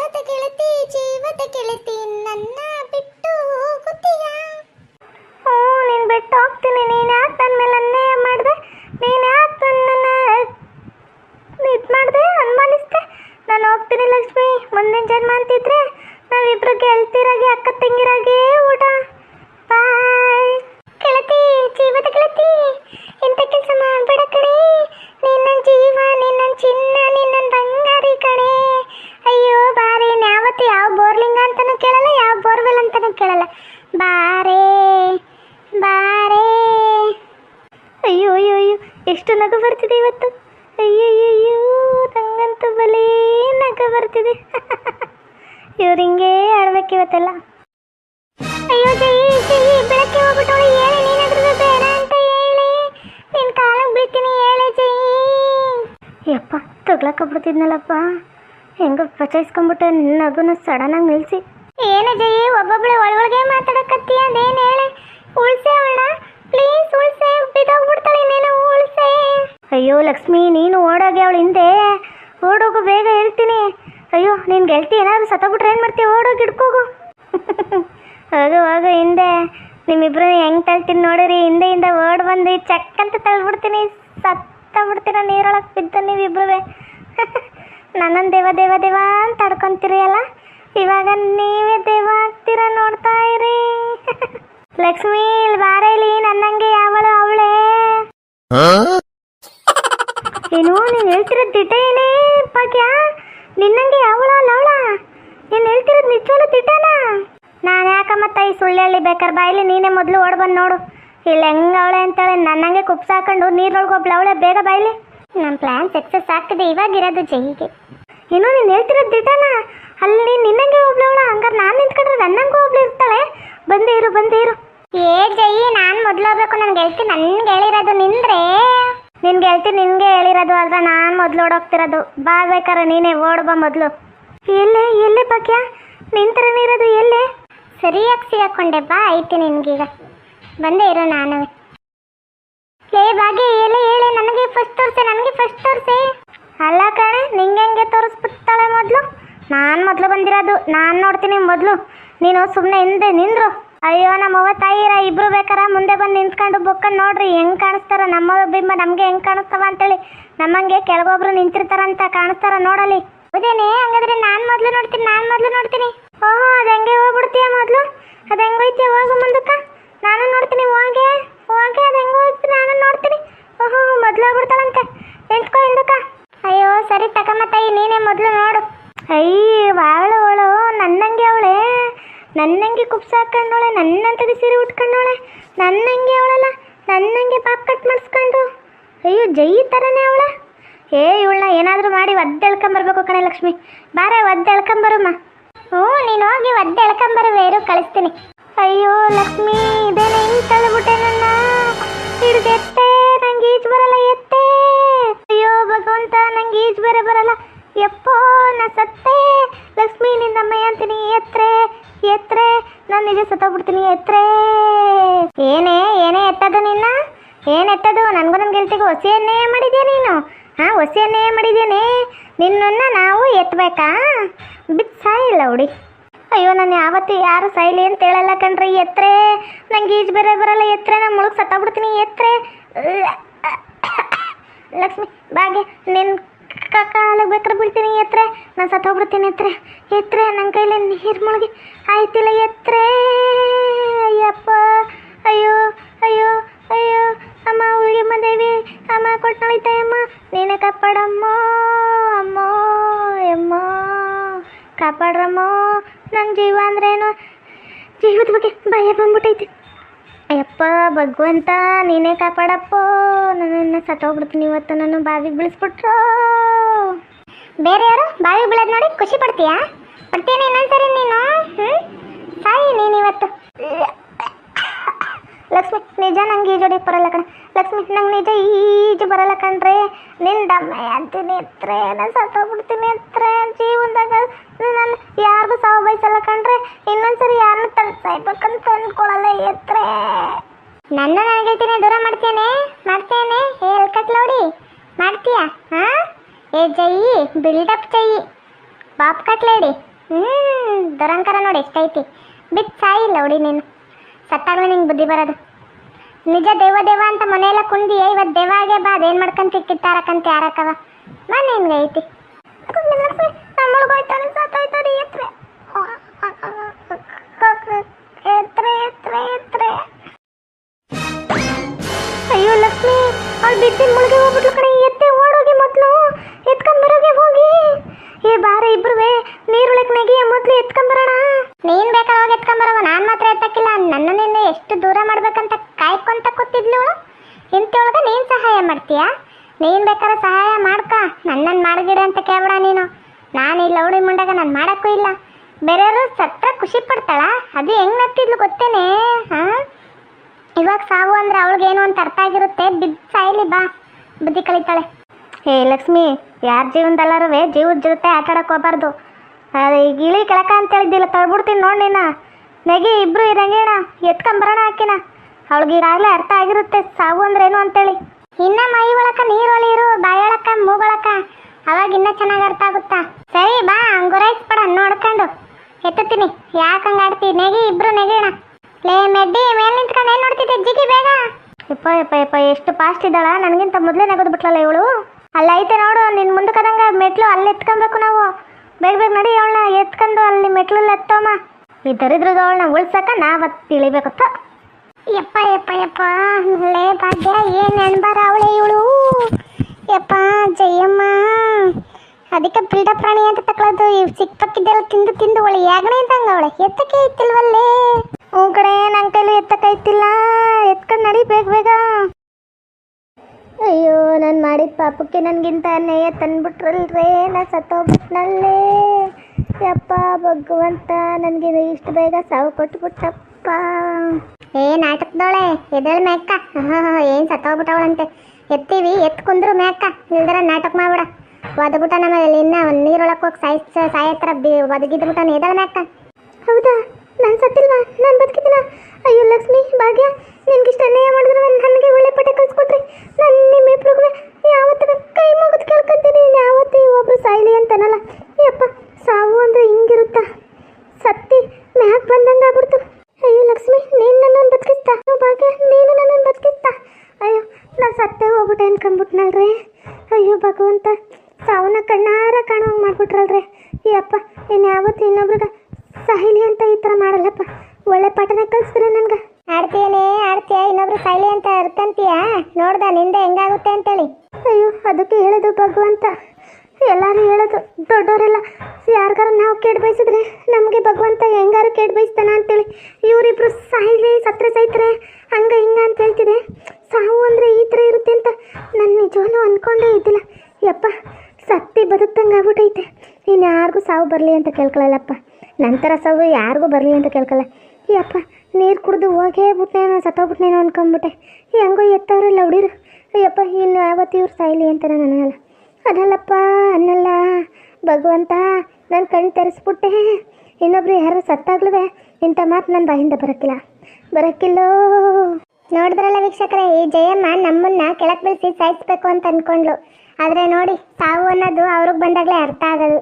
ಜೀವದ ಗೆಳತಿ ಜೀವದ ಗೆಳತಿ ನನ್ನ ಬಿಟ್ಟು ಹೋಗುತ್ತೀಯ? ಹ್ಞೂ ನೀನು ಬಿಟ್ಟು ಹೋಗ್ತೀನಿ. ನೀನು ಯಾಕೆ ನನ್ನ ಮೇಲೆ ಅನ್ಯಾಯ ಮಾಡಿದೆ? ನೀನು ಯಾಕೆ ನನ್ನನ್ನು ಇದು ಮಾಡಿದೆ? ಅನುಮಾನಿಸ್ದೆ? ನಾನು ಹೋಗ್ತೀನಿ ಲಕ್ಷ್ಮಿ. ಮುಂದಿನ ಜನ್ಮ ಅಂತಿದ್ರೆ ನಾವಿಬ್ರು ಗೆಳ್ತಿರಾಗಿ ಅಕ್ಕ ತಂಗಿರಾಗಿ ಊಟ. ಬಾಯ್ ಗೆಳತಿ ಜೀವದ ಗೆಳತಿ ಇಂಥ ಕೆಲಸ ಮಾಡಬೇಡ ಕಣೆ. ನೀನು ನನ್ನ ಜೀವ ನೀನು ನನ್ನ ಚಿನ್ನ. ಬಾರೇ, ಬಾರೆ. ಅಯ್ಯೋ ಅಯ್ಯೋ ಅಯ್ಯೋ, ಎಷ್ಟು ನಗು ಬರ್ತಿದೆ ಇವತ್ತು? ಅಯ್ಯಯ್ಯಯ್ಯೋ ನಂಗಂತೂ ಬಲೇ ನಗು ಬರ್ತಿದೆ. ಇವ್ರು ಹಿಂಗೆ ಆಡ್ಬೇಕು ಇವತ್ತೆಲ್ಲ. ಅಯ್ಯೋ, ಜೈ ಜೈ ಬೆಳಕ್ಕೆ ಹೋಗ್ಬಿಟ್ಟವಳು, ಹೇಳಿ ನೀನಾದ್ರೂ ಬೇಡ ಅಂತ ಹೇಳಿ. ನಿನ್ ಕಾಲಕ್ಕೆ ಬೀಳ್ತೀನಿ ಹೇಳಿ, ಜೈ. ಯಪ್ಪ ತಗ್ಲಕ್ಕೊಬಿಡ್ತಿದ್ನಲ್ಲಪ್ಪ ಹೆಂಗ ಪಚಾಯಿಸ್ಕೊಂಡ್ಬಿಟ್ಟೆ ನಗುನ ಸಡನ್ ಆಗಿ ನಿಲ್ಸಿ. ಏನು ಜೈ, ಒಬ್ಬೊಬ್ಳೆ ಒಳಗೊಳಗೆ ಮಾತಾಡಕತ್ತೀಯ ಅದೇನು ಹೇಳಿ? ಉಳ್ಸೆ ಅವಳನ್ನ. ಪ್ಲೀಸ್ ಉಳ್ಸೆ, ಬಿದ್ದೋಗ್ಬಿಡ್ತಾಳೆ ನೀನು ಉಳ್ಸೆ. ಅಯ್ಯೋ ಲಕ್ಷ್ಮಿ, ನೀನು ಓಡೋಗಿ ಅವಳು ಹಿಂದೆ ಓಡೋಗು, ಬೇಗ ಹೇಳ್ತೀನಿ. ಅಯ್ಯೋ, ನಿನ್ ಗೆಳತಿ ಏನಾದ್ರು ಸತ್ತೋಗ್ಬಿಟ್ರೆ ಏನು ಮಾಡ್ತೀವಿ ಓಡೋಗಿ ಹಿಡ್ಕೋಗು. ಹೋಗು ಹೋಗು, ಹಿಂದೆ. ನಿಮ್ಮಿಬ್ರು ಹೆಂಗೆ ತಳ್ತೀನಿ ನೋಡಿರಿ. ಹಿಂದೆ ಓಡ್ ಬಂದು ಚಕ್ ಅಂತ ತಳ್ಬಿಡ್ತೀನಿ. ಸತ್ತ ಬಿಡ್ತೀರ ನೀರೊಳಗೆ ಬಿದ್ದು ನೀವಿಬ್ರು ನನ್ನನ್ನು ದೇವ ದೇವ ದೇವ ಅಂತ ತಡ್ಕೊಂತೀರಿ ಅಲ್ಲ? ಇವಾಗ ನೀವೇ ದೇವ ಆಗ್ತೀರ ನೋಡ್ತಾ ಇರಿ. ಲಕ್ಷ್ಮಿ, ಇಲ್ಲಿ ಬಾರ, ಇಲ್ಲಿ ನನ್ನಂಗೆ ಯಾವಳು ಅವಳೇ? ಏನು ನೀನು ಹೇಳ್ತಿರೋದು ದಿಟ ಏನೇ ಭಾಗ್ಯ. ನಿನ್ನಂಗೆ ಯಾವಳ ಅಲ್ಲ ಅವಳ ನೀನು ಹೇಳ್ತಿರೋದು ನಿಜವಲ್ಲ ದಿಟನಾ ನಾನು ಯಾಕಮ್ಮತ್ತ ಈ ಸುಳ್ಳು ಹೇಳಿ ಬೇಕಾರೆ ಬಾಯಿಲಿ ನೀನೇ ಮೊದಲು ಓಡ್ ಬಂದು ನೋಡು. ಇಲ್ಲಿ ಹೆಂಗ ಅವಳೆ ಅಂತೇಳಿ ನನ್ನಂಗೆ ಕುಪ್ಸ ಹಾಕೊಂಡು ನೀರೊಳಗೆ ಒಬ್ಳು ಅವಳೆ ಬೇಗ ಬಾಯ್ಲಿ. ನನ್ನ ಪ್ಲಾನ್ ಸಕ್ಸಸ್ ಆಗ್ತಿದೆ, ಇವಾಗಿರೋದು ಜೈಗೆ. ಏನು ನೀನು ಹೇಳ್ತಿರೋದು ದಿಟನಾ ಅಲ್ಲಿ ನಿನ್ನಂಗೆ ಒಬ್ಳು ಅವಳ ಹಂಗಾರೆ ನಾನು ನಿಂತ್ಕೊಂಡ್ರೆ ನನ್ನಂಗೂ ಒಬ್ಳು ಇರ್ತಾಳೆ ಬಂದೇ ಬಂದಿರು. ಬಂದೇ ಇರು ಏ, ಜೈ, ನಾನು ಮೊದಲು ಹೋಗ್ಬೇಕು ನನ್ನ ಗೆಳತಿ ನನ್ಗೆ ಹೇಳಿರೋದು ನಿಂದ್ರೆ. ನಿನ್ ಗೆಳತಿ ನಿನ್ಗೆ ಹೇಳಿರೋದು ಅಲ್ವಾ? ನಾನ್ ಮೊದ್ಲೋಡೋಗ್ತಿರೋದು ಬಾ ಬೇಕಾರೆ ನೀನೇ ಓಡ್ ಬಾ ಮೊದಲು. ಎಲ್ಲಿ ಎಲ್ಲೇ ಭಾಗ್ಯ ನಿಂತರನೇ ಇರೋದು ಎಲ್ಲಿ? ಸರಿಯಾಗಿ ಸಿಗಾಕೊಂಡೆ ಬಾ, ಐತಿ ನಿನ್ಗೀಗ. ಬಂದೇ ಇರೋ ನಾನು. ಲೇ ಬಾಗಿ ಎಲ್ಲಿ ಹೇಳಿ ನನಗೆ ಫಸ್ಟ್ ತೋರಿಸಿ, ನನಗೆ ಫಸ್ಟ್ ತೋರಿಸಿ. ಅಲ್ಲ ಕಣೆ, ನಿಂಗೆ ಹೆಂಗೆ ತೋರಿಸ್ಬಿಡ್ತಾಳೆ ಮೊದಲು? ನಾನು ಮೊದಲು ಬಂದಿರೋದು. ನಾನು ನೋಡ್ತೀನಿ ಮೊದಲು. ನೀನು ಸುಮ್ಮನೆ ಹಿಂದೆ ನಿಂದ್ರು. ಅಯ್ಯೋ ನಮ್ಮವ್ವ ತಾಯಿರ ಇಬ್ರು ಬೇಕಾರ ಮುಂದೆ ಬಂದು ನಿಂತ್ಕೊಂಡು ಬೊಕ್ಕನ್ ನೋಡ್ರಿ, ಹೆಂಗ್ ಕಾಣಿಸ್ತಾರ? ನಮ್ಮ ಬಿಂಬ ನಮ್ಗೆ ಹೆಂಗ್ ಕಾಣಿಸ್ತಾವ ಅಂತೇಳಿ. ನಮ್ಮಂಗೆ ಕೆಳಗೊಬ್ರು ನಿಂತಿರ್ತಾರಂತ ಕಾಣಿಸ್ತಾರ ನೋಡಲಿ. ಹೌದೇನೆ ಹಂಗಾದ್ರೆ ನಾನ್ ಮೊದ್ಲು ನೋಡ್ತೀನಿ, ನಾನ್ ಮೊದ್ಲು ನೋಡ್ತೀನಿ. ಓಹೋ, ಅದ ಹೆಂಗೆ ಹೋಗ್ಬಿಡ್ತೀಯ ಮೊದ್ಲು? ಅದ ಹೆಂಗ್ ಹೋಯ್ತೀಯ ಹೋಗು ಮುಂದಕ್ಕ. ನಾನು ನೋಡ್ತೀನಿ ಹೋಗೆ ಹೋಗೆ ಅದ ಹೆಂಗ ಹೋಗ್ತೀನಿ ನಾನು ನೋಡ್ತೀನಿ. ಓಹೋ, ಮೊದ್ಲು ಹೋಗ್ಬಿಡ್ತಾಳಂತೆ. ನಿಂತ್ಕೊ ಹಿಂದಕ್ಕ. ಅಯ್ಯೋ, ಸರಿ ತಕಮ್ಮ ತಾಯಿ, ನೀನೇ ಮೊದ್ಲು ನೋಡು. ಅಯ್ಯ ಅವಳೆ ನನ್ನಂಗೆ ಕುಪ್ಸ ಹಾಕೊಂಡೋಳೆ ನನ್ನಂತದ ಸೀರೆ ಉಟ್ಕೊಂಡವಳೆ ನನ್ನಂಗೆ ಅವಳಲ್ಲ, ನನ್ನಂಗೆ ಪಾಪ್ ಕಟ್ ಮಾಡಿಸ್ಕೊಂಡು. ಅಯ್ಯೋ, ಜೈ ಥರನೇ ಅವಳ. ಏ, ಇವಳನ್ನ ಏನಾದರೂ ಮಾಡಿ ಒದ್ದೆ ಎಳ್ಕೊಂಬರ್ಬೇಕು ಕಣೆ ಲಕ್ಷ್ಮಿ. ಬಾರ ಒದ್ದೆ ಎಳ್ಕೊಂಬರಮ್ಮ ಹ್ಞೂ, ನೀನು ಹೋಗಿ ಒದ್ದೆ ಎಳ್ಕೊಂಬರು ಬೇರು ಕಳಿಸ್ತೀನಿ. ಅಯ್ಯೋ, ಲಕ್ಷ್ಮಿ ಇದೇನೆ ಹಿಂಗೆ ತಳ್ಳಿಬಿಟ್ಟೆ ನನ್ನ. ಹಿಡ್ದು ಎತ್ತೆ, ನಂಗೆ ಈಜು ಬರಲ್ಲ, ಎತ್ತೆ. ಅಯ್ಯೋ, ಭಗವಂತ, ನಂಗೆ ಈಜು ಬೇರೆ ಬರಲ್ಲ. ಎಪ್ಪೋ, ನಾ ಸತ್ತೆ. ನಿಜ ಸತ್ತೋಗ್ಬಿಡ್ತೀನಿ, ಎತ್ತರೇ. ಏನೇ ಏನೇ ಎತ್ತದು ನಿನ್ನ? ಏನ್ ಎತ್ತದು? ನನಗೂ ನನ್ನ ಗೆಲ್ತಿಗೂ ಹೊಸಿಯನ್ನೇ ಮಾಡಿದ್ಯಾ ನೀನು? ಹಾ ಹೊಸಿಯನ್ನೇ ಮಾಡಿದ್ದೀನಿ ನಿನ್ನನ್ನ ನಾವು ಎತ್ತಬೇಕಾ ಬಿತ್ತು ಸಾಯಿಲ್ಲ ಹುಡಿ. ಅಯ್ಯೋ, ನಾನು ಯಾವತ್ತು ಯಾರು ಸಾಯ್ಲಿ ಅಂತ ಹೇಳಲ್ಲ ಕಣ್ರಿ, ಎತ್ತರೆ. ನಂಗೆ ಈಜು ಬೇರೆ ಬರಲ್ಲ, ಎತ್ತರೆ. ನಾನು ಮುಳುಗ್ ಸತ್ತಾಬಿಡ್ತೀನಿ ಎತ್ತರೆ. ಲಕ್ಷ್ಮಿ, ಬಾಗೆ ನಿನ್ನ ಕಾಲಿಗೆ ಬೇಕಾದ್ರೆ ಬೀಳ್ತೀನಿ, ಎತ್ರೆ. ನಾನು ಸತ್ತೋಗ್ಬಿಡ್ತೀನಿ ಎತ್ತರೆ ಎತ್ತರೆ ನನ್ನ ಕೈಲಿ ನೀರು ಮುಳುಗಿ. ಆಯ್ತಿಲ್ಲ ಎತ್ತರೆ ಅಯ್ಯಪ್ಪ. ಅಯ್ಯೋ ಅಯ್ಯೋ ಅಯ್ಯೋ. ಅಮ್ಮ ಉಳಿಯಮ್ಮ ದೇವಿ. ಅಮ್ಮ ಕೊಟ್ಟಳಿತಾಯಮ್ಮ ನೀನೇ ಕಾಪಾಡಮ್ಮ, ಅಮ್ಮ ಅಮ್ಮ. ಕಾಪಾಡ್ರಮ್ಮ. ನನ್ನ ಜೀವ ಅಂದ್ರೇನು? ಜೀವದ ಬಗ್ಗೆ ಭಯ ಬಂದ್ಬಿಟ್ಟೈತಿ ಅಯ್ಯಪ್ಪ, ಭಗವಂತ, ನೀನೇ ಕಾಪಾಡಪ್ಪ. ನನ್ನನ್ನು ಸತ್ತೋಗ್ಬಿಡ್ತೀನಿ ಇವತ್ತು ನಾನು ಬಾವಿಗೆ ಬೀಳಿಸ್ಬಿಟ್ರು. ಬೇರೆ ಯಾರು? ಬಾವಿಗೆ ಬೀಳೋದು ನೋಡಿ, ಖುಷಿ ಪಡ್ತೀಯಾ? ಪಡ್ತೀನಿ ಇನ್ನೊಂದ್ಸರಿ ನೀನು. ಹ್ಞೂ ಸಾಯಿ ನೀನು ಇವತ್ತು. ಲಕ್ಷ್ಮಿ ನಿಜ ನಂಗೆ ಹೊಡಿಯಕ್ಕೆ ಬರಲ್ಲ ಕಣ. ಲಕ್ಷ್ಮಿ ನಂಗೆ ನಿಜ ಈಜು ಬರಲ್ಲ ಕಣ್ರಿ. ನಿಂದ ಅಂತೀನಿ ಎತ್ರ ನಾನು ಸತ್ತೋಗ್ಬಿಡ್ತೀನಿ ಎತ್ರ ಜೀವನದಾಗ ನಾನು ಯಾರಿಗೂ ಸಾವು ಬಯಸಲ್ಲ ಕಣ್ರಿ. ಇನ್ನೊಂದ್ಸರಿ ಯಾರನ್ನ ತಂದು ಸಾಯ್ಬೇಕಂತ ಅಂದ್ಕೊಳಲ್ಲ ಎತ್ರೆ ನನ್ನ ನನಗೈತೀನಿ ದೂರ ಮಾಡ್ತೇನೆ ಮಾಡ್ತೇನೆ. ಏ ನೋಡಿ. ಮಾಡ್ತೀಯಾ? ಹಾಂ? ಏ, ಜೈ, ಬಿಲ್ಡಪ್ ಜೈ. ಬಾಪ್ ಕಟ್ಲೇಡಿ ಹ್ಮ್, ದುರಂಕಾರ ನೋಡಿ ಎಷ್ಟೈತಿ. ಬಿತ್ ಸಾಯಿಲ್ಲ ನೋಡಿ ನೀನು. ಸತ್ತಾಗ ನಿಂಗೆ ಬುದ್ಧಿ ಬರೋದು. ನಿಜ ದೇವ ದೇವ ಅಂತ ಮನೆಯೆಲ್ಲ ಕುಂದಿ ಇವತ್ತು ದೇವಾಗೆ ಬಾ, ಅದೇನು ಮಾಡ್ಕಂತ ಕಿತ್ತಾರಕ್ಕಂತ ಯಾರಕ್ಕವ? ಬಾ ನಿನ್ಗೆ ಐತಿ ಅಯ್ಯೋ ಲಕ್ಷ್ಮಿ, ಅವ್ಳು ಬಿದ್ದಿನ ಮುಳುಗಿ ಹೋಗ್ಬಿಟ್ಲು ಕಡೆ ಎತ್ತೆ ಓಡೋಗಿ ಮೊದಲು. ಎತ್ಕೊಂಬರೋಗೆ ಹೋಗಿ. ಏ ಬಾರ, ಇಬ್ರುವೆ ನೀರು ನೆಗೆಯ ಮೊದಲು ಎತ್ಕೊಂಬರೋಣ ನೀನ್ ಬೇಕಾದ್ರೆ ಹೋಗಿ ಎತ್ಕೊಂಬರವ ನಾನು ಮಾತ್ರ ಎತ್ತಕ್ಕಿಲ್ಲ ನನ್ನನಿಂದ ಎಷ್ಟು ದೂರ ಮಾಡ್ಬೇಕಂತ ಕಾಯ್ಕೊಂತ ಕೂತಿದ್ಲು ಇಂಥೊಳಗ ನೀನ್ ಸಹಾಯ ಮಾಡ್ತೀಯಾ? ನೀನ್ ಬೇಕಾದ್ರೆ ಸಹಾಯ ಮಾಡ್ಕ. ನನ್ನನ್ನು ಮಾಡಿದಿರ ಅಂತ ಕೇಳಬೇಡ ನೀನು. ನಾನು ಈ ಲೌಡಿ ಮುಂಡಾಗ ನಾನು ಮಾಡೋಕ್ಕೂ ಇಲ್ಲ. ಬೇರೆಯವರು ಸತ್ರ ಖುಷಿ ಪಡ್ತಾಳ. ಅದು ಹೆಂಗ್ ನತ್ತಿದ್ಲು ಗೊತ್ತೇನೆ? ಹಾ ಇವಾಗ ಸಾವು ಅಂದ್ರೆ ಅವಳಿಗೇನು ಅಂತ ಅರ್ಥ ಆಗಿರುತ್ತೆ. ಬಿದ್ದು ಸಾಯಿಲಿ ಬಾ. ಬುದ್ಧಿ ಕಲಿತಾಳೆ. ಏ ಲಕ್ಷ್ಮಿ, ಯಾರ ಜೀವನದಲ್ಲಾರುವೆ ಜೀವದ ಜೊತೆ ಆಟ ಆಡಕ್ಕೆ ಹೋಗ್ಬಾರ್ದು. ಈಗ ಇಳಿ ಕೆಳಕ ಅಂತ ಹೇಳಿದ್ದಿಲ್ಲ, ತಳ್ಬಿಡ್ತೀನಿ ನೋಡಿ ನೀನು. ನೆಗೆ, ಇಬ್ರು ಇರಂಗೇಣ ಎತ್ಕೊಂಬರೋಣ ಹಾಕಿನ ಅವಳಿಗೆ ಈಗಾಗಲೇ ಅರ್ಥ ಆಗಿರುತ್ತೆ. ಸಾವು ಅಂದ್ರೆ ಏನು ಅಂತೇಳಿ. ಇನ್ನ ಮೈ ಒಳಕ ನೀರು ಒಳಿರು ಬಾಯೊಳಕ ಮೂಗೊಳಕ ಅವಾಗ ಇನ್ನ ಚೆನ್ನಾಗಿ ಅರ್ಥ ಆಗುತ್ತಾ? ಸರಿ, ಬಾ ಗುರಾಯಿಸ್ಬೇಡ ನೋಡ್ಕೊಂಡು. ಎತ್ತುತ್ತೀನಿ. ಯಾಕಂಗ ಆಡ್ತಿ? ನೆಗಿ, ಇಬ್ರು ನೆಗಿಣ. ಲೇ, ಮೆಡ್ಡಿ, ಮೇಲೆ ನಿಂತ್ಕೊಂಡು ಏನು ನೋಡ್ತಿದ್ದೆ? ಜಿಗಿ ಬೇಗ. ಯಪ್ಪ ಯಪ್ಪ ಯಪ್ಪ, ಎಷ್ಟು ಫಾಸ್ಟ್ ಇದ್ದಾಳ? ನನಗಿಂತ ಮೊದಲೇ ನಗದು ಬಿಟ್ಲಲ್ಲ ಇವಳು? ಅಲ್ಲ ಐತೆ ನೋಡು ನಿನ್ನ ಮುಂದಕ್ಕದಂಗ ಮೆಟ್ಲು ಅಲ್ಲಿ ಎತ್ಕೊಬೇಕು ನಾವು. ಬೇಗ ಬೇಗ ನಡಿ, ಅವಳನ್ನ ಎತ್ಕೊಂಡು ಅಲ್ಲಿ ಮೆಟ್ಲಲ್ಲಿ ಎತ್ತೋಮ್ಮ ಈ ದರಿದ್ರದ ಅವಳನ್ನ ಉಳ್ಸಕ್ಕ ನಾವತ್ತು ತಿಳಿಬೇಕತ್ತ. ಯಪ್ಪ ಯಪ್ಪ ಯಪ್ಪ. ಲೇ ಭಾಗ್ಯ ಏನು ನೆನ್ಬಾರ ಅವಳೆ ಇವಳು. ಯಪ್ಪ, ಜಯಮ್ಮ. ಅದಕ್ಕೆ ಪೀಡ ಪ್ರಾಣಿ ಅಂತ ತಕೊಳ್ಳೋದು ಇವ್ ಪಕ್ಕಿದ್ದೆಲ್ಲ ತಿಂದು ತಿಂದು ಒಳ್ಳೆ ಯಾಗಣೆ ಇದ್ದಂಗ ಅವಳೆ. ಎತ್ತಕ್ಕೆ ಐತಿಲ್ವಲ್ಲೇ. ಹ್ಞೂ ಕಡೆ ನನ್ನ ಕೈಲಿ ಎತ್ತಕ್ಕೆ ಐತಿಲ್ಲ. ಎತ್ಕೊಂಡು ನಡಿ ಬೇಗ ಬೇಗ. ಅಯ್ಯೋ, ನಾನು ಮಾಡಿದ ಪಾಪಕ್ಕೆ ನನಗಿಂತ ನೇಯ ತಂದ್ಬಿಟ್ರಲ್ರೇ, ನಾ ಸತ್ತೋಗ್ಬಿಟ್ನಲ್ಲೇ. ಯಪ್ಪ, ಭಗವಂತ, ನನಗೆ ಇಷ್ಟು ಬೇಗ ಸಾವು ಕೊಟ್ಬಿಟ್ಟಪ್ಪ. ಏ, ನಾಟಕದೋಳೆ ಎದಳು ಮ್ಯಾಕ್ಕ ಏನು ಸತ್ತೋಗ್ಬಿಟ್ಟವಳಂತೆ. ಎತ್ತೀವಿ, ಎತ್ ಕುಂದ್ರು ಮ್ಯಾಕ್ಕ ಇಲ್ದರ ನಾಟಕ ಮಾಡ್ಬಿಡ. ಒದ್ಬಿಟ್ಟ ನಮ್ಮಲ್ಲಿ ಇನ್ನ ನೀರೊಳಕ್ಕೆ ಹೋಗಿ ಸಾಯ್ ಸಾಯತ್ರ ಬಿ ಒದಗಿದ್ಬಿಟ್ಟನ ಎದ್ದೇಳು ಮ್ಯಾಕ್ಕ ಹೌದಾ? ನಾನು ಸತ್ತಿಲ್ವಾ? ನಾನು ಬದುಕಿದ್ದೀನ ಅಯ್ಯೋ, ಲಕ್ಷ್ಮಿ, ಭಾಗ್ಯ ನಿಮ್ಗಿಷ್ಟ ಅನ್ಯಾಯ ಮಾಡಿದ್ರೆ ನನಗೆ ಒಳ್ಳೆ ಪಟ ಕಲ್ಸ್ಕೊಟ್ರಿ. ನಾನು ನಿಮ್ಮಿಬ್ರಿಗೂ ಯಾವತ್ತೂ ಕೈ ಮುಗಿದು ಕೇಳ್ಕೊತೀನಿ ಯಾವತ್ತೂ ಅಪ್ಪ ಇನ್ನು ಯಾವತ್ತು ಇನ್ನೊಬ್ರಿಗೆ ಸಹಿಲಿ ಅಂತ ಈ ಥರ ಮಾಡಲ್ಲಪ್ಪ. ಒಳ್ಳೆ ಪಾಠನ ಕಲಿಸ್ಬಿಡ ನನ್ಗೆ. ಆಡ್ತೀಯನೇ ಆಡ್ತೀಯ? ಇನ್ನೊಬ್ರು ಸೈಲಿ ಅಂತ ಅರ್ಕಂತೀಯ ನೋಡ್ದ ನಿಂದ ಹೆಂಗಾಗುತ್ತೆ ಅಂತೇಳಿ. ಅಯ್ಯೋ ಅದಕ್ಕೆ ಹೇಳೋದು ಭಗವಂತ. ಎಲ್ಲರೂ ಹೇಳೋದು ದೊಡ್ಡವರೆಲ್ಲ ಯಾರಿಗಾರ ನಾವು ಕೇಡ್ ಬಯಸಿದ್ರೆ ನಮಗೆ ಭಗವಂತ ಹೆಂಗಾರು ಕೇಡ್ ಬಯಸ್ತಾನ ಅಂತೇಳಿ. ಇವರಿಬ್ರು ಸಾಯ್ಲಿ ಸತ್ರ ಸೈತ್ರೆ ಹಂಗ ಹಿಂಗ ಅಂತ ಹೇಳ್ತಿದೆ. ಸಾವು ಅಂದರೆ ಈ ಥರ ಇರುತ್ತೆ ಅಂತ ನಾನು ನಿಜವನ್ನು ಅಂದ್ಕೊಂಡೇ ಇದ್ದಿಲ್ಲ. ಯಪ್ಪ ಸತ್ತಿ ಬದುಕ್ದಂಗೆ ಆಗ್ಬಿಟ್ಟೈತೆ. ನೀನು ಸಾವು ಬರಲಿ ಅಂತ ಕೇಳ್ಕೊಳ್ಳಲ್ಲಪ್ಪ ನಂತರ ಸಾವು ಯಾರಿಗೂ ಬರಲಿ ಅಂತ ಕೇಳ್ಕೊಳ್ಳ ಈ ಅಪ್ಪ, ನೀರು ಕುಡಿದು ಹೋಗೇ ಬಿಟ್ನೇನೋ ಸತ್ತೋಗ್ಬಿಟ್ನೇನೋ ಅನ್ಕೊಂಬಿಟ್ಟೆ. ಹೆಂಗೋ ಎತ್ತವ್ರಲ್ಲ ಹುಡಿರು ಅಯ್ಯಪ್ಪ, ಇನ್ನು ಯಾವತ್ತು ಇವ್ರು ಸಾಯ್ಲಿ ಅಂತ ನಾನು ಅನ್ನಲ್ಲ. ಅದಲ್ಲಪ್ಪ, ಅನ್ನಲ್ಲ. ಭಗವಂತ ನನ್ನ ಕಣ್ಣು ತರಿಸ್ಬಿಟ್ಟೆ. ಇನ್ನೊಬ್ರು ಯಾರು ಸತ್ತಾಗ್ಲೂ ಇಂಥ ಮಾತು ನನ್ನ ಬಾಯಿಂದ ಬರೋಕ್ಕಿಲ್ಲ. ಬರೋಕ್ಕಿಲ್ಲೋ. ನೋಡಿದ್ರಲ್ಲ ವೀಕ್ಷಕರೇ, ಈ ಜಯಮ್ಮ ನಮ್ಮನ್ನ ಕೆಳಕ್ಕೆ ಬೀಳಿಸಿ ಸಾಯಿಸ್ಬೇಕು ಅಂತ ಅನ್ಕೊಂಡ್ಲು ಆದರೆ ನೋಡಿ, ಸಾವು ಅನ್ನೋದು ಅವ್ರಿಗೆ ಬಂದಾಗಲೇ ಅರ್ಥ ಆಗೋದು.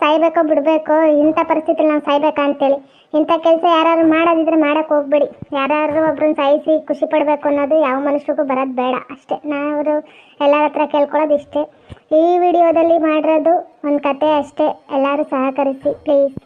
ಸಾಯ್ಬೇಕೋ ಬಿಡಬೇಕೋ, ಇಂಥ ಪರಿಸ್ಥಿತಿಲಿ ನಾವು ಸಾಯ್ಬೇಕಾ ಅಂತೇಳಿ. ಇಂಥ ಕೆಲಸ ಯಾರು ಮಾಡೋದಿದ್ರೆ ಮಾಡಕ್ಕೆ ಹೋಗ್ಬೇಡಿ. ಯಾರು ಒಬ್ರನ್ನ ಸಾಯಿಸಿ ಖುಷಿ ಪಡ್ಬೇಕು ಅನ್ನೋದು ಯಾವ ಮನುಷ್ಯರಿಗೂ ಬರೋದು ಬೇಡ. ಅಷ್ಟೇ. ನಾವು ಎಲ್ಲರ ಹತ್ರ ಕೇಳ್ಕೊಳ್ಳೋದು ಇಷ್ಟೇ. ಈ ವಿಡಿಯೋದಲ್ಲಿ ಮಾಡಿರೋದು ಒಂದು ಕತೆ ಅಷ್ಟೇ. ಎಲ್ಲರೂ ಸಹಕರಿಸಿ, ಪ್ಲೀಸ್.